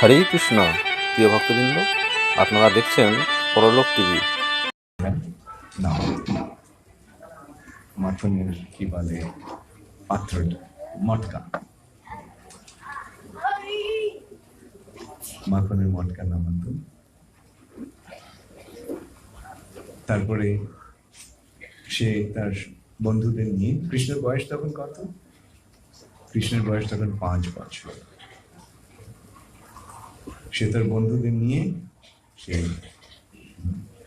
হরে কৃষ্ণ, প্রিয় ভক্তবৃন্দ, আপনারা দেখছেন পরলোক টিভি। মাটনের কি বলে পাত্রটা মটকা। মাখনের মটকা নামাতো তারপরে সে তার বন্ধুদের নিয়ে, কৃষ্ণের বয়স তখন কত? কৃষ্ণের বয়স তখন পাঁচ বছর। সে তার বন্ধুদের নিয়ে সে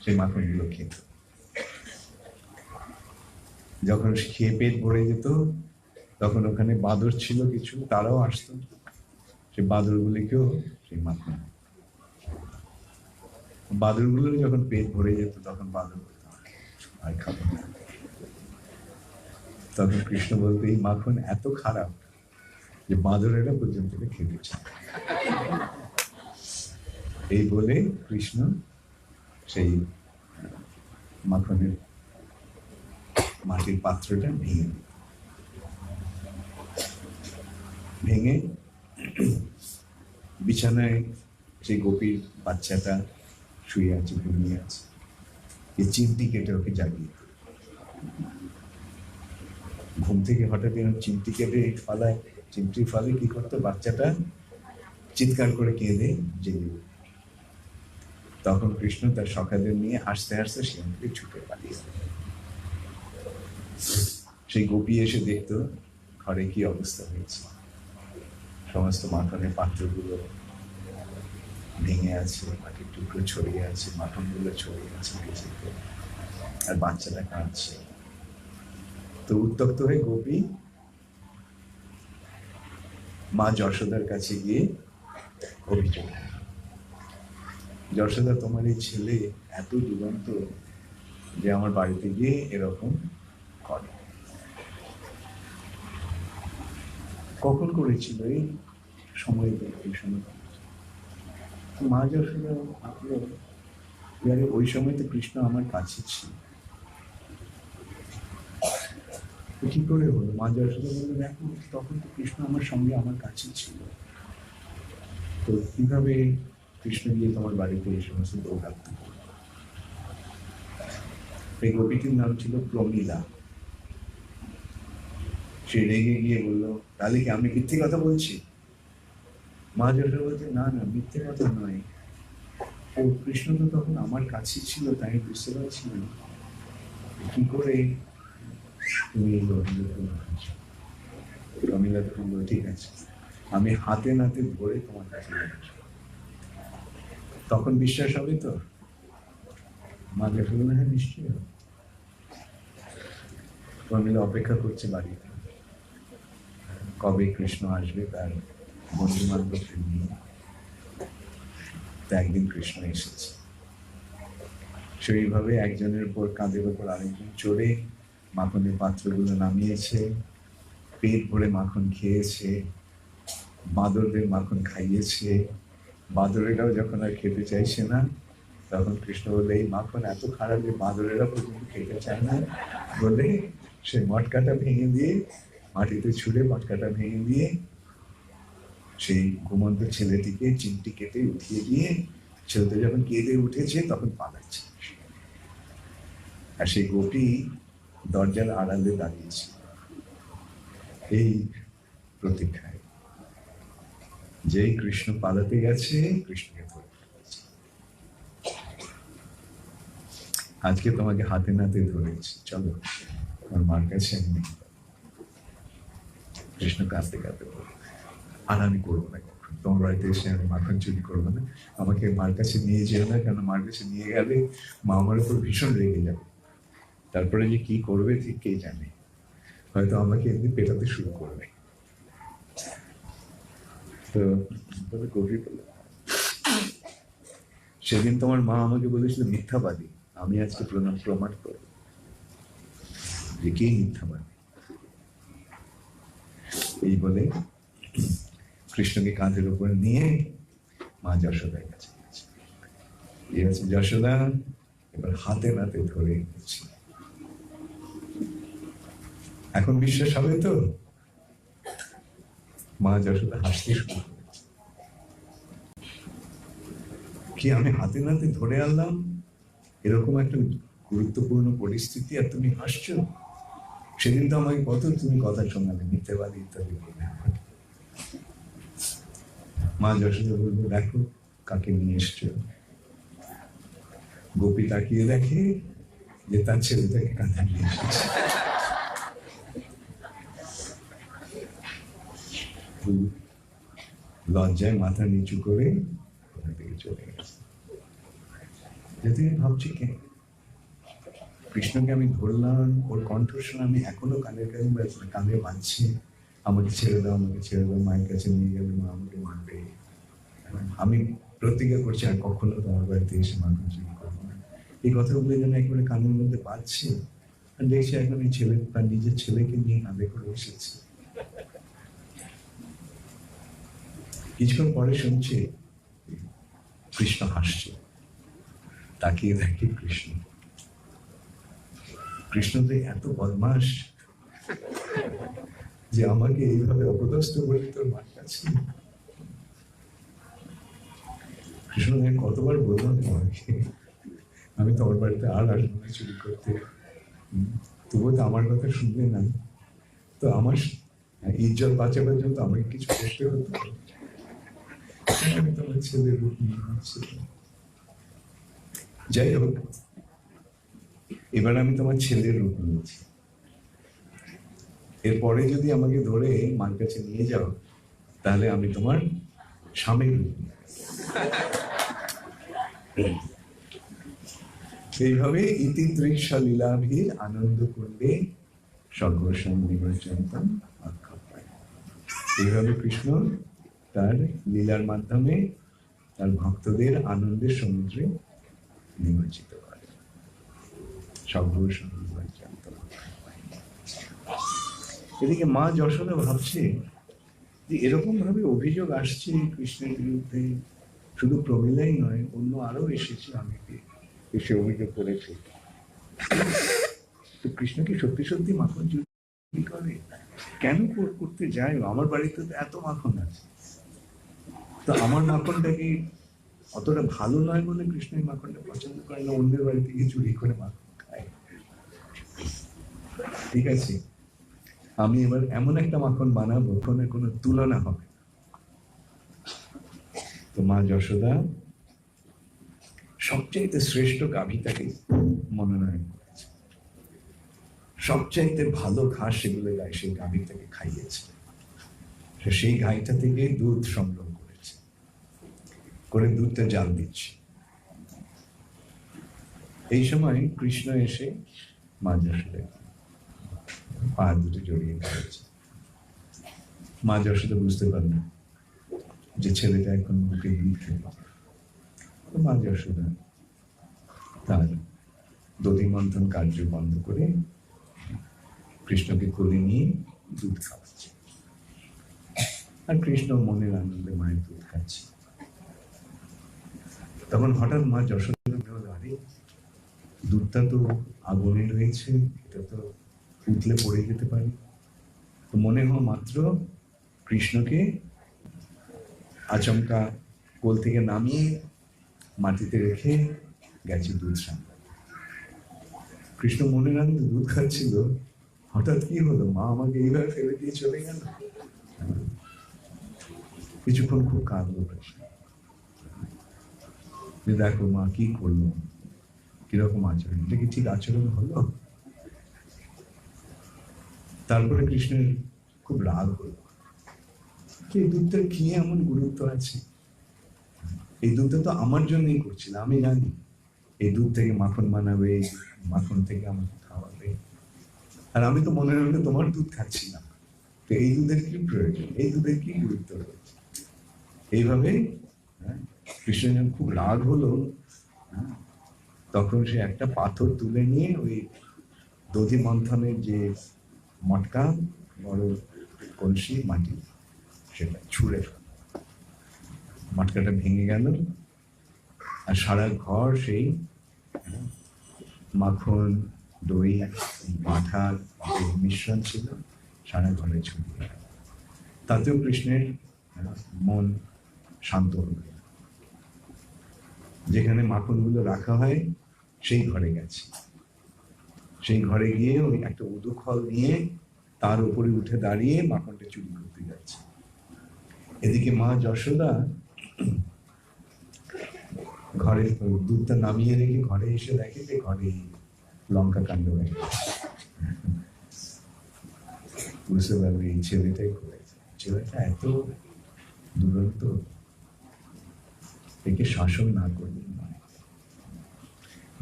সেই মাখনগুলো খেত। যখন খেয়ে পেট ভরে যেত তখন ওখানে বাদর ছিল কিছু তারাও আসতো। সেই বাদরগুলিকেও সেই মাখন বাদরগুলোর যখন পেট ভরে যেত তখন বাদর বলতো, আর খাব না। তখন কৃষ্ণ বলতে এই মাখন এত খারাপ যে বাদরেরা পর্যন্ত খেতে চায় এই বলে কৃষ্ণ সেই মাখনের মাটির পাত্রটা ভেঙে। ভেঙে বিছানায় সেই গোপীর বাচ্চাটা শুয়ে আছে, ঘুমিয়ে আছে এই চিমটি কেটে ওকে জাগিয়ে ঘুম থেকে হঠাৎ এরকম চিমটি কেটে ফালায় চিমটি ফালে কি করতো বাচ্চাটা চিৎকার করে কেঁদে জেগে। তখন কৃষ্ণ তার সখাদের নিয়ে হাসতে হাসতে সেখান থেকে ছুটে পালিয়ে সেই গোপী এসে দেখতো ঘরে কি অবস্থা হয়েছে। সমস্ত মাখনের পাত্রগুলো ভেঙে আছে, মাটির টুকরো ছড়িয়ে আছে, মাখনগুলো ছড়িয়ে আছে মেঝেতে আর বাচ্চাটা কাঁদছে। তো উত্তক্ত হয়ে গোপী মা যশোদার কাছে গিয়ে অভিযোগ। যশোদা তোমার এই ছেলে, এত দুরন্ত যে আমার বাড়িতে গিয়ে এরকম করে। কখন করেছিল এই সময় সময় মা যশোদা ওই সময় তো কৃষ্ণ আমার কাছে ছিল। কি করে হলো? মা যশোদা বলল, দেখো, তখন তো কৃষ্ণ আমার সঙ্গে আমার কাছে ছিল। তো কীভাবে কৃষ্ণ গিয়ে তোমার বাড়িতে এই সমস্ত দৌড়াত্ম এই গোপীটির নাম ছিল প্রমীলা। সে রেগে গিয়ে বলল, তাহলে কি আমি মিথ্যে কথা বলছি? মা যশোদা বলছে, না না, মিথ্যে কথা নয়। ও কৃষ্ণ তো তখন আমার কাছে ছিল, তাই বুঝতে পারছি না। কি করে তুমি প্রমীলা তখন বলল, ঠিক আছে, আমি হাতে নাতে ধরে তোমার কাছে তখন বিশ্বাস হবে তো? মা দেখে বললেন নিশ্চয়ই হবে। প্রমীলা অপেক্ষা করছে বাড়িতে। কবে কৃষ্ণ আসবে তার বন্ধু নিয়ে? তো একদিন কৃষ্ণ এসেছে। সেইভাবে একজনের উপর কাঁধের উপর আরেকজন চড়ে মাখনের পাত্রগুলো নামিয়েছে, পেট ভরে মাখন খেয়েছে, বাঁদরদের মাখন খাইয়েছে বাঁদরেরাও যখন আর খেতে চাইছে না, তখন কৃষ্ণ বললে এই মাখন এত খারাপ যে বাঁদরেরা পর্যন্ত খেতে চায় না? বলে সে মটকাটা ভেঙে দিয়ে মাটিতে ছুঁড়ে মটকাটা ভেঙে দিয়ে সেই ঘুমন্ত ছেলেটিকে চিমটি কেটে উঠিয়ে দিয়ে ছেলেটা যখন কেঁদে উঠেছে, তখন পালাচ্ছে আর সেই গোপী দরজার আড়ালে দাঁড়িয়েছে। এই প্রতীক্ষায়। যেই কৃষ্ণ পালাতে গেছে, কৃষ্ণকে আজকে তোমাকে হাতে নাতে ধরেছি। চলো আমার মার কাছে আমি কৃষ্ণ কাঁদতে কাঁদতে আর আমি করব না কখনো। তোমার বাড়িতে এসে আমি মাখন চুরি করব না। আমাকে মার কাছে নিয়ে যেও না কেন? মার কাছে নিয়ে গেলে মা আমার উপর ভীষণ রেগে যাবে। তারপরে যে কি করবে ঠিক কে জানে? হয়তো আমাকে এমনি পেটাতে শুরু করবে। তো তবে গভীর বলল, সেদিন তোমার মা আমাকে বলেছিল মিথ্যাবাদী। আমি আজকে প্রণাম প্রমাণ করব। যে কে মিথ্যাবাদী। এই বলে কৃষ্ণকে কাঁধের উপর নিয়ে মা যশোদার কাছে এই হচ্ছে যশোদা এবার হাতে নাতে ধরে এখন বিশ্বাস হবে তো? মা যশোদা হাসতে শুরু কি আমি হাতে নাতে ধরে আনলাম? এরকম একটা গুরুত্বপূর্ণ পরিস্থিতি আর তুমি হাসছো? সেদিন তো আমাকে কত তুমি কথা শোনালে নিতে পারি ইত্যাদি। মা যশোদা বলব দেখো কাকে নিয়ে এসছো। গোপী তাকিয়ে দেখে যে তার ছেলেটাকে কাঁধে নিয়ে এসেছে। লজ্জায় মাথা নিচু করে ওখান থেকে চলে গেছে। যেতে ভাবছি কে? কৃষ্ণকে আমি ধরলাম, ওর কণ্ঠস্বর আমি এখনও কানের কাছে কানে বাজছি। আমাকে ছেড়ে দাও, আমাকে ছেড়ে দাও, মায়ের কাছে নিয়ে গেলে মা আমাকে মারবে। আমি প্রতিজ্ঞা করছি, আর কখনো তোমার বাড়িতে এসে মানুষ এই কথাগুলো যেন একেবারে কানের মধ্যে বাজছে। আর দেখছি এখন এই ছেলে তার নিজের ছেলেকে নিয়ে কাঁধে করে এসেছে। কিছুক্ষণ পরে শুনছে কৃষ্ণ হাসছে। তাকিয়ে দেখে কৃষ্ণ। কৃষ্ণ তো এত বদমাস যে আমাকে এইভাবে অপদস্থ করে তোর মার কাছে। কৃষ্ণ কতবার বললাম তোমাকে, আমি তোমার বাড়িতে আর আসব না চুরি করতে। তবুও তো আমার কথা শুনবে না। তো আমার ইজ্জত বাঁচাবার জন্য তো আমাকে কিছু করতে হতো। যাই হোক এবার আমি তোমার ছেলের রূপ নিয়েছি এরপরে যদি আমাকে ধরে মার কাছে নিয়ে যাও, তাহলে আমি তোমার স্বামীর রূপ। এইভাবে ইতিদৃশ্য লীলাভীর আনন্দ করলে সর্বসং নির্বাচনতম এইভাবে কৃষ্ণ তার লীলার মাধ্যমে তার ভক্তদের আনন্দের সমুদ্রে নিমজ্জিত করে। এদিকে মা যশোদা ভাবছে যে এরকম ভাবে অভিযোগ আসছে কৃষ্ণের বিরুদ্ধে শুধু প্রমিলাই নয় অন্য আরও এসেছে অনেকে। এসে অভিযোগ করেছে। তো কৃষ্ণ কি সত্যি সত্যি মাখন চুরি করে? কেন করতে যায়? আমার বাড়িতে তো এত মাখন আছে। তো আমার মাখনটা কি অতটা ভালো নয় বলে কৃষ্ণের মাখনটা পছন্দ করে না? অন্যের বাড়ি থেকে চুরি করে মাখন খায় ঠিক আছে। আমি এবার এমন একটা মাখন বানাবো কোনো কোনো তুলনা হবে। তো মা যশোদা, সবচাইতে শ্রেষ্ঠ গাভীটাকে মনোনয়ন করেছে। সবচাইতে ভালো ঘাস সেগুলো গায়ে সেই গাভীটাকে খাইয়েছে সেই গাইটা থেকে দুধ সংগ্রহ করে দুধটা জাল দিচ্ছি। এই সময় কৃষ্ণ এসে মা যশোদা পা দুটো জড়িয়ে ধরেছে। মা যশোদা বুঝতে পারলেন যে ছেলেটা এখন বুকে দুধ খেল মা তার দধি মন্থন কার্য বন্ধ করে কৃষ্ণকে কোলে নিয়ে দুধ খাওয়াচ্ছে। আর কৃষ্ণ মনের আনন্দে মায়ের দুধ খাচ্ছে। তখন হঠাৎ মা যশোদা আরে দুধটা তো আগুনে রয়েছে, এটা তো উঠলে পড়ে যেতে পারে। তো মনে হওয়া মাত্র কৃষ্ণকে আচমকা কোল থেকে নামিয়ে মাটিতে রেখে গেছে দুধ সামলাতে কৃষ্ণ মনে রাখতে দুধ খাচ্ছিল, হঠাৎ কি হলো? মা আমাকে এইভাবে ফেলে দিয়ে চলে গেল। কিছুক্ষণ খুব কাঁদলো কৃষ্ণ। যে দেখো মা কি করল? কীরকম আচরণ? এটা কি ঠিক আচরণ হলো? তারপরে কৃষ্ণের খুব রাগ হলো। এই দুধটার কি এমন গুরুত্ব আছে? এই দুধটা তো আমার জন্যই করছিল, আমি জানি। এই দুধ থেকে মাখন বানাবে, মাখন থেকে আমাকে খাওয়াবে। আর আমি তো মনে হলো তোমার দুধ খাচ্ছি না তো এই দুধের কি প্রয়োজন? এই দুধের কি গুরুত্ব রয়েছে? এইভাবে কৃষ্ণ যখন খুব রাগ হলো। হ্যাঁ, তখন সে একটা পাথর তুলে নিয়ে ওই দধি মন্থনের যে মটকা বড় কলসি মাটি সেটা ছুঁড়ে মটকাটা ভেঙে গেল আর সারা ঘর সেই হ্যাঁ, মাখন দই পাঠার যে মিশ্রণ ছিল সারা ঘরে ছড়িয়ে তাতেও কৃষ্ণের হ্যাঁ, মন শান্ত হলো। যেখানে মাখনগুলো রাখা হয়, সেই ঘরে গেছি। সেই ঘরে গিয়ে ওই একটা উদু খল নিয়ে তার উপরে উঠে দাঁড়িয়ে মাখনটা চুরি করতে যাচ্ছে। এদিকে মা যশোদা ঘরে দুধটা নামিয়ে রেখে ঘরে এসে দেখে যে ঘরে লঙ্কা কাণ্ড হয়ে। বুঝতে পারবে এই ছেলেটাই করেছে। ছেলেটা এত দুরন্ত। একে শাসন না করলে নয়।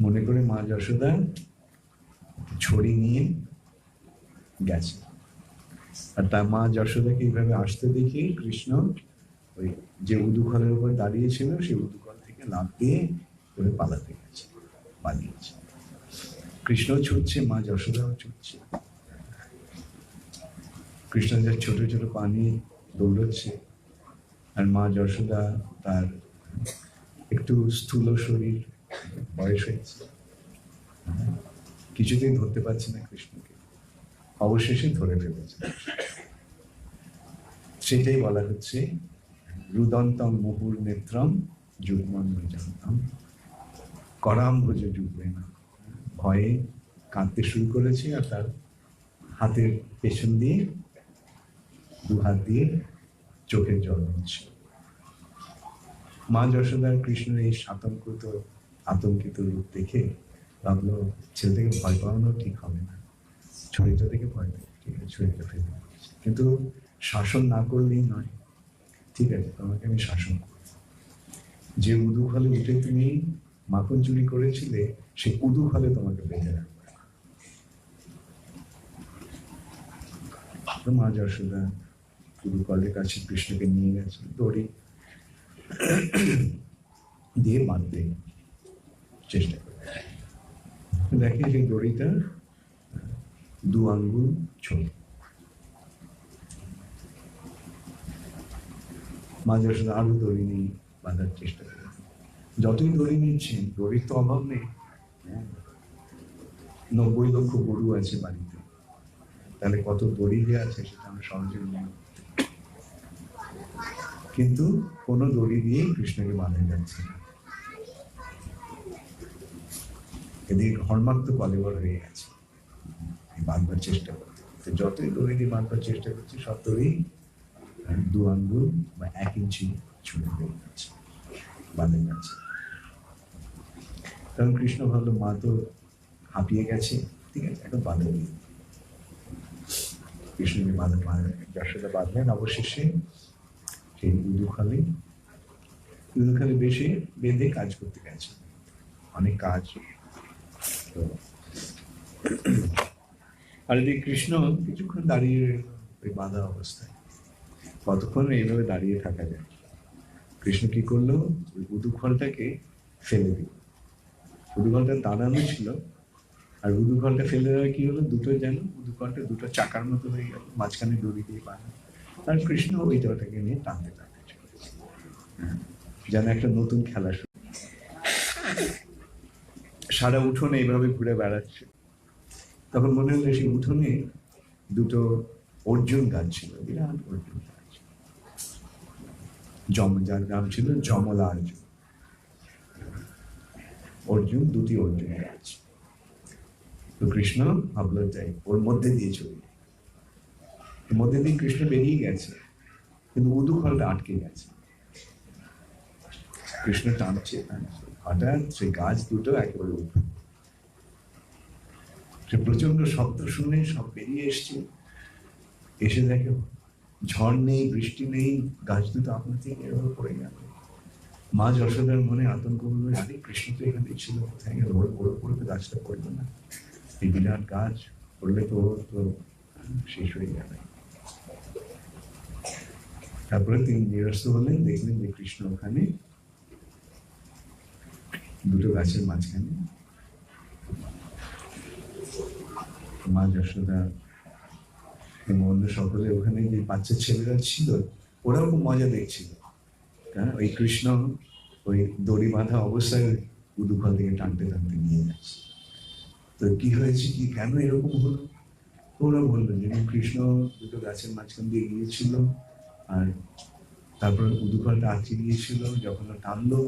মনে করে মা যশোদা, ছড়ি নিয়ে গেছে। আর তার মা যশোদাকে এইভাবে আসতে দেখে কৃষ্ণ ওই যে উদুখলের উপর দাঁড়িয়েছিল সেই উদুখল থেকে লাফ দিয়ে করে পালাতে গেছে, পালিয়েছে। কৃষ্ণ ছুটছে, মা যশোদাও ছুটছে। কৃষ্ণ যে ছোট ছোট পানি দৌড়চ্ছে, আর মা যশোদা তার একটু স্থূল শরীর, বয়স হয়েছে। কিছুতেই ধরতে পারছে না কৃষ্ণকে। অবশেষে ধরে ফেলেছে। সেটাই বলা হচ্ছে রুদন্তম মুহুর নেত্রম যুগ্মন জানতাম করাম্ভুজ যুগবে না ভয়ে কাঁদতে শুরু করেছে আর তার হাতের পেছন দিয়ে দু হাত দিয়ে চোখের জল হচ্ছে মা যশোদার কৃষ্ণের এই আতঙ্কিত আতঙ্কিত রূপ দেখে ভাবলো, ছেলেটাকে ভয় পাওয়ানো ঠিক হবে না। ছড়িটা থেকে ভয় পেয়ে ঠিক আছে ছড়িটা ফেলে কিন্তু শাসন না করলেই নয়। ঠিক আছে, তোমাকে আমি শাসন করব। যে উদু ফলে উঠে তুমি মাখন চুরি করেছিলে সেই উদু ফলে তোমাকে বেঁধে রাখবে। মা যশোদা উদু কলের কাছে কৃষ্ণকে নিয়ে গেছে, দড়ি দিয়ে বাঁধতে চেষ্টা করে দেখে সেই দড়িটা, দু আঙ্গুল ছোট মা যশোদা আরও দড়ি নিয়ে বাঁধার চেষ্টা করে যতই দড়ি নিচ্ছেন দড়ির তো অভাব নেই হ্যাঁ। নব্বই লক্ষ গরু আছে বাড়িতে তাহলে কত দড়ি যে আছে সেটা আমরা সহজে পারি। কিন্তু কোনো দড়ি দিয়ে কৃষ্ণকে বাঁধা যাচ্ছে না। এদিকে ঘর্মাক্ত কলেবর হয়ে গেছে। বাঁধবার চেষ্টা করছে তো যতই দড়ি দিয়ে বাঁধবার চেষ্টা করছি, সব দড়ি দু আঙ্গুল বা এক ইঞ্চি ছুটে হয়ে যাচ্ছে, বাঁধে যাচ্ছে। তখন কৃষ্ণ ভাবলো, মা তো হাঁপিয়ে গেছে। ঠিক আছে, এখন বাঁধা কৃষ্ণকে বাঁধা বাঁধা বাঁধলেন। অবশেষে বেশি বেঁধে কাজ করতে গেছে। অনেক কাজ। তো আর এদিকে কৃষ্ণ কিছুক্ষণ দাঁড়িয়ে ওই বাঁধা অবস্থায়। কতক্ষণ এইভাবে দাঁড়িয়ে থাকা যায়? কৃষ্ণ কি করল? ওই উদুখলটাকে ফেলে দিল। উদুখলটা দাঁড়ানো ছিল। আর উদুখলটা ফেলে দেওয়া কি হলো? দুটো যেন উদুখলটা দুটো চাকার মতো হয়ে গেল। মাঝখানে দড়ি দিয়ে বাঁধা। আর কৃষ্ণ ওইটাকে নিয়ে টানতে টানতে হ্যাঁ, যেন একটা নতুন খেলা শুরু। সারা উঠোনে এইভাবে ঘুরে বেড়াচ্ছে। তখন মনে হলো সেই উঠোনে দুটো অর্জুন গাছ ছিল বিরাট অর্জুন গাছ জম যার নাম ছিল জমলা অর্জুন অর্জুন দুটি অর্জুন গাছ তো কৃষ্ণ ভাবলো যাই ওর মধ্যে দিয়ে চলে। মধ্যে দিয়ে কৃষ্ণ বেরিয়ে গেছে, কিন্তু উদু ফলটা আটকে গেছে। কৃষ্ণ টানছে, হঠাৎ সেই গাছ দুটো একেবারে উঠে সে প্রচণ্ড শব্দ শুনে সব বেরিয়ে এসছে। এসে দেখে ঝড় নেই, বৃষ্টি নেই, গাছ দুটো আপনার থেকে এভাবে পড়ে গেল। মা যশোদার মনে আতঙ্ক হলো, আরে কৃষ্ণ তো এখানে ছিল, কোথায় গেল? গাছটা পড়ল না। এই বিরাট গাছ পড়লে তো তো শেষ হয়ে যাবে। তারপরে তিনি নিরস্ত হলেন দেখলেন যে কৃষ্ণ ওখানে দুটো গাছের মাঝখানে। মা যশোদা এবং অন্য সকলে ওখানে যে বাচ্চা ছেলেরা ছিল, ওরাও খুব মজা দেখছিল। হ্যাঁ ওই কৃষ্ণ ওই দড়ি বাঁধা অবস্থায় উদুফল থেকে টানতে টানতে নিয়ে যাচ্ছে। তো কি হয়েছে, কি কেন এরকম হলো? ওরা বলল যে কৃষ্ণ দুটো গাছের মাঝখান দিয়ে গিয়েছিল আর তারপর উদুফলটা আটকে গিয়েছিল, যখন টানলো,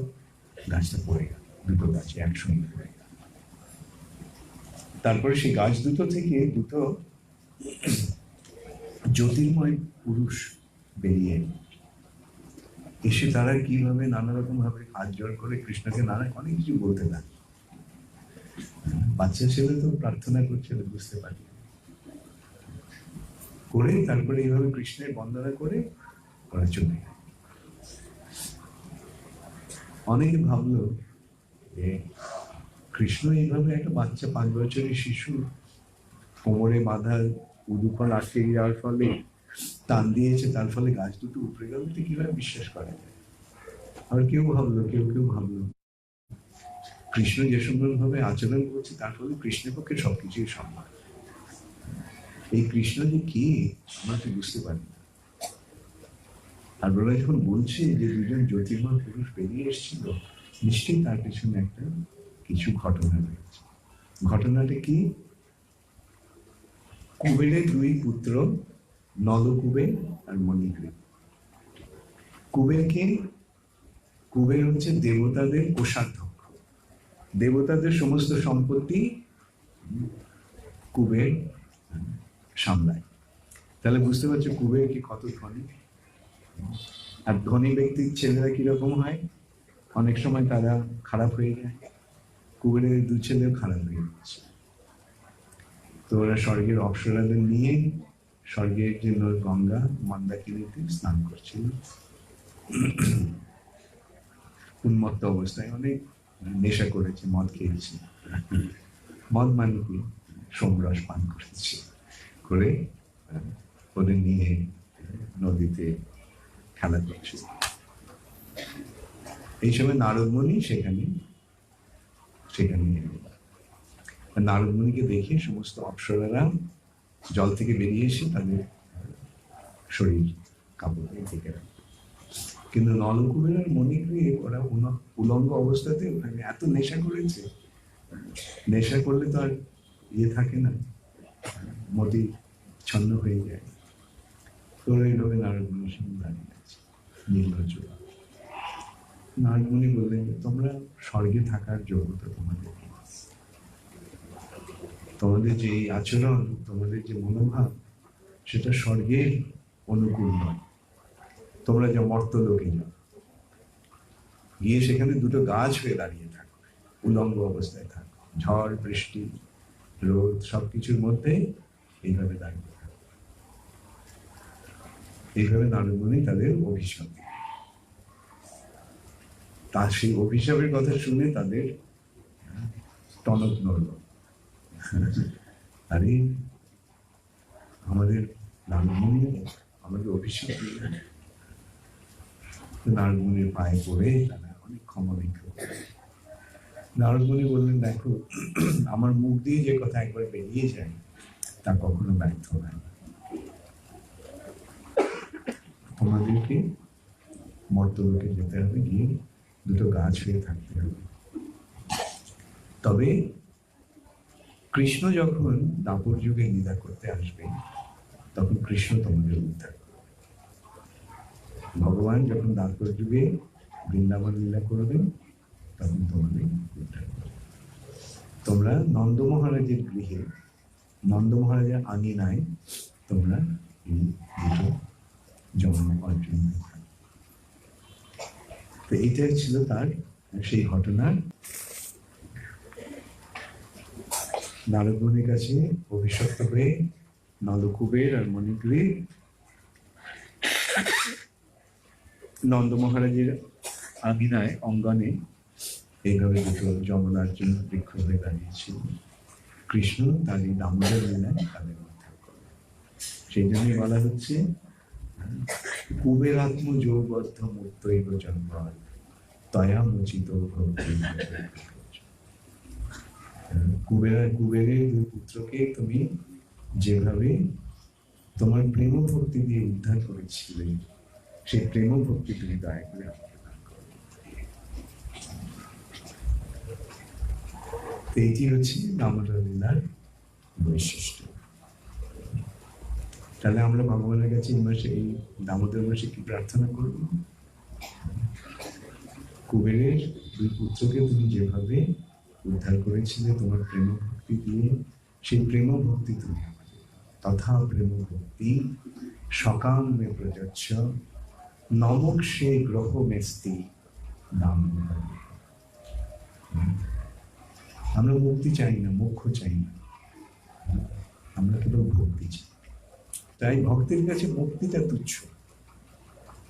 গাছটা পড়ে গেল, দুটো গাছ একসঙ্গে পড়ে গেল। তারপরে সেই গাছ দুটো থেকে দুটো জ্যোতির্ময় পুরুষ বেরিয়ে এসে তারা কীভাবে নানা রকম ভাবে হাত জোর করে কৃষ্ণকে নানা অনেক কিছু বলতে লাগে বাচ্চা ছেলে তো প্রার্থনা করছিল বুঝতে পারি করে তারপরে এইভাবে কৃষ্ণের বন্দনা করে ওরা চলে অনেকে ভাবলো যে কৃষ্ণ এইভাবে একটা বাচ্চা পাঁচ বছরের শিশু কোমরে বাঁধা উদুকল আটকে যাওয়ার ফলে টান দিয়েছে, তার ফলে গাছ দুটো উপরে গেল তো কীভাবে বিশ্বাস করা যায়? আর কেউ ভাবলো, কেউ কেউ ভাবলো, কৃষ্ণ যে সুন্দর ভাবে আচরণ করছে, তার ফলে কৃষ্ণের পক্ষে সবকিছুই সম্ভব। এই কৃষ্ণ যে কে, আমরা তো বুঝতে পারি না। আর ওরা যখন বলছে যে দুজন জ্যোতির্ময় পুরুষ বেরিয়ে এসেছিল, নিশ্চয়ই তার পেছনে একটা কিছু ঘটনা রয়েছে। ঘটনাটা কি? কুবেরের দুই পুত্র, নলকুবের আর মণিগ্রীব কুবেরকে, কুবের হচ্ছে দেবতাদের কোষাধ্যক্ষ। দেবতাদের সমস্ত সম্পত্তি কুবের সামলায়। তাহলে বুঝতে পারছ কুবের কি কত ধনী? আর ধনী ব্যক্তির ছেলেরা কীরকম হয়? অনেক সময় তারা খারাপ হয়ে যায়। কুবেরের দু ছেলেও খারাপ হয়ে যাচ্ছে তো ওরা স্বর্গের অপ্সরাদের নিয়ে স্বর্গের যে গঙ্গা, মন্দাকিনীতে স্নান করছিল। উন্মত্ত অবস্থায় অনেক নেশা করেছে, মদ খেয়েছে। মদ মানে কি? সোমরস পান করেছে। করে ওদের নিয়ে নদীতে খেলা করছে এই সময় নারদমণি সেখানে সেখানে নারদমণিকে দেখে সমস্ত অপ্সরারা জল থেকে বেরিয়ে এসে তাদের শরীর কাপড় দিয়ে ঢেকে রাখে। কিন্তু নলকুবের আর মণিগ্রী ওরা উলঙ্গ অবস্থাতে ওখানে এত নেশা করেছে, নেশা করলে তো আর ইয়ে থাকে না, মতি ছন্ন হয়ে যায়। ওরা এইভাবে নারদমণির সঙ্গে দাঁড়িয়ে নারদমণি বললেন তোমরা স্বর্গে থাকার যোগ্যতা তোমাদের। তোমাদের যে এই আচরণ, তোমাদের যে মনোভাব, সেটা স্বর্গের অনুকূল নয়। তোমরা যে মর্ত লোকে যাও গিয়ে সেখানে দুটো গাছ হয়ে দাঁড়িয়ে থাকো, উলঙ্গ অবস্থায় থাকো। ঝড়, বৃষ্টি, রোদ, সবকিছুর মধ্যে এইভাবে দাঁড়িয়ে এইভাবে নারদমণি তাদের অভিশাপ। তার সেই অভিশাপের কথা শুনে তাদের টনক নড়ল আরে, আমাদের নারদমণি আমাদের অভিশাপ নারদমণির পায়ে পড়ে তারা অনেক ক্ষমা করলেন। নারদমণি বললেন, দেখো, আমার মুখ দিয়ে যে কথা একবার বেরিয়ে যায়, তা কখনো ব্যর্থ হয় না তোমাদেরকে মর্তলোকে যেতে হবে, গিয়ে দুটো গাছ হয়ে থাকতে হবে তবে কৃষ্ণ যখন দাপর যুগে নিদা করতে আসবে, তখন কৃষ্ণ তোমাদের উদ্ধার করবে। ভগবান যখন দাপর যুগে বৃন্দাবন লীলা করবেন তখন তোমাদের উদ্ধার করবে। তোমরা নন্দ মহারাজের গৃহে, নন্দ মহারাজের আঙিনায় তোমরা দুটো জন্ম অর্জন তো এইটাই ছিল তার সেই ঘটনার নারদমণির কাছে অভিশপ্ত হয়ে নলকুবের আর মণিগ্রীব নন্দ মহারাজের আঙিনায়, অঙ্গনে এইভাবে দুটো যমলার জন্য বৃক্ষ হয়ে দাঁড়িয়েছিল। কৃষ্ণ তার এই দামোদর লীলায় তাদের উদ্ধার সেই জন্যই বলা হচ্ছে কুবেরাত্ম যৌবদ্ধ মুক্তৈব জন্ম তয়া মোচিত কুবেরা কুবেরের পুত্রকে তুমি যেভাবে তোমার প্রেম ভক্তি দিয়ে উদ্ধার করেছিলে সেই প্রেম ভক্তি তুমি দয়া করে এইটি হচ্ছে দামোদর লীলার বৈশিষ্ট্য। তাহলে আমরা ভগবানের কাছে এই মাসে, এই দামোদর মাসে কি প্রার্থনা করব? কুবেরের দুই পুত্রকে তুমি যেভাবে উদ্ধার করেছিলে, তোমার প্রেম ভক্তি দিয়ে, সেই প্রেম ভক্তি তুমি তথা প্রেম ভক্তি সকাম মে প্রযোজ্য, নমক সে গ্রহ মেস্তি নাম আমরা মুক্তি চাই না, মোক্ষ চাই না। আমরা কেবল ভক্তি চাই। তাই ভক্তের কাছে মুক্তিটা তুচ্ছ।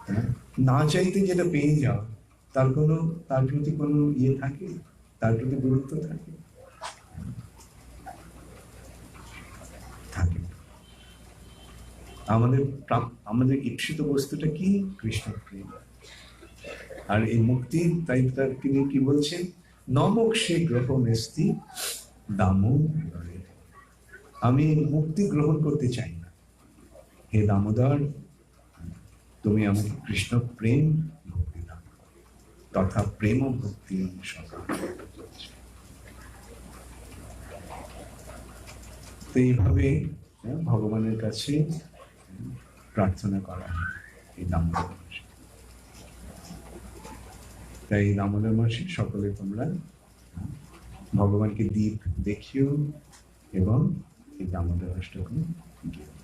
হ্যাঁ? না চাইতে যেটা পেয়ে যাও, তার কোনো, তার প্রতি কোনো ইয়ে থাকে? তার প্রতি গুরুত্ব থাকে? আমাদের আমাদের ঈপ্সিত বস্তুটা কি? কৃষ্ণ প্রেম আর এই মুক্তি, তাই তার তিনি কি বলছেন? নমক সে গ্রহ মেস্তি দামো আমি মুক্তি গ্রহণ করতে চাই হে দামোদর তুমি আমাকে কৃষ্ণ প্রেম ভক্তি দান তথা প্রেম ভক্তি সকাল তো এইভাবে হ্যাঁ, ভগবানের কাছে প্রার্থনা করা এই দামোদর মাসে তাই এই দামোদর মাসে সকলে তোমরা হ্যাঁ, ভগবানকে দীপ দেখিও এবং এই দামোদর অষ্টকম গিয়ে